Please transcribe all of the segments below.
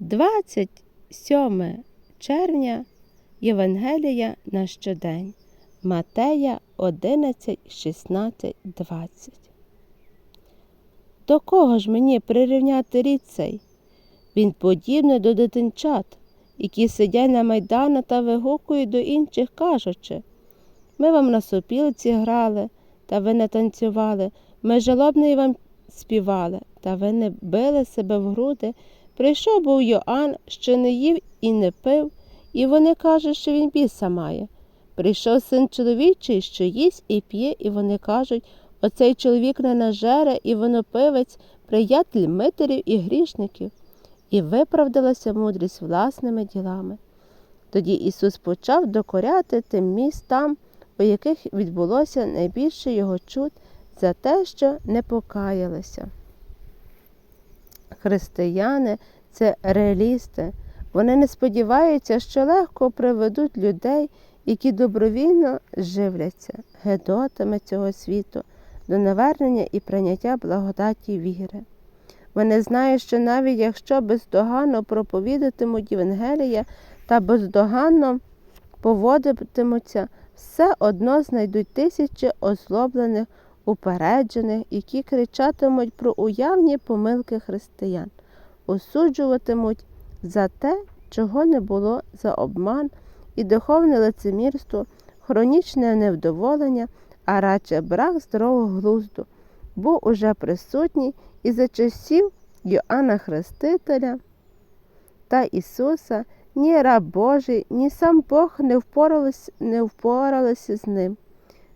27 червня Євангелія на щодень. Матея 11, 16, 20. До кого ж мені прирівняти рід цей? Він подібний до дитинчат, які сидять на майдану та вигукують до інших, кажучи ми вам на сопілці грали, та ви не танцювали, ми жалобної вам співали, та ви не били себе в груди. Прийшов був Йоанн, що не їв і не пив, і вони кажуть, що він біса має. Прийшов син чоловічий, що їсть і п'є, і вони кажуть, оцей чоловік не нажере і винопивець, приятель митерів і грішників. І виправдалася мудрість власними ділами. Тоді Ісус почав докоряти тим містам, у яких відбулося найбільше його чуд за те, що не покаялися. Християни це реалісти. Вони не сподіваються, що легко приведуть людей, які добровільно живляться гедотами цього світу, до навернення і прийняття благодаті віри. Вони знають, що навіть якщо бездоганно проповідатимуть Євангелія та бездоганно поводитимуться, все одно знайдуть тисячі озлоблених, упереджених, які кричатимуть про уявні помилки християн, осуджуватимуть за те, чого не було за обман і духовне лицемірство, хронічне невдоволення, а радше брак здорового глузду, був уже присутній і за часів Йоанна Хрестителя та Ісуса ні раб Божий, ні сам Бог не впоралися, не впоралися з ним.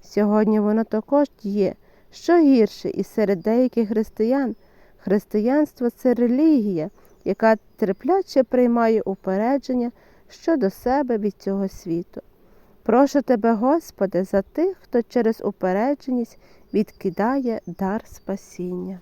Сьогодні воно також є, що гірше, і серед деяких християн. Християнство це релігія, яка терпляче приймає упередження щодо себе від цього світу. Прошу тебе, Господи, за тих, хто через упередженість відкидає дар спасіння.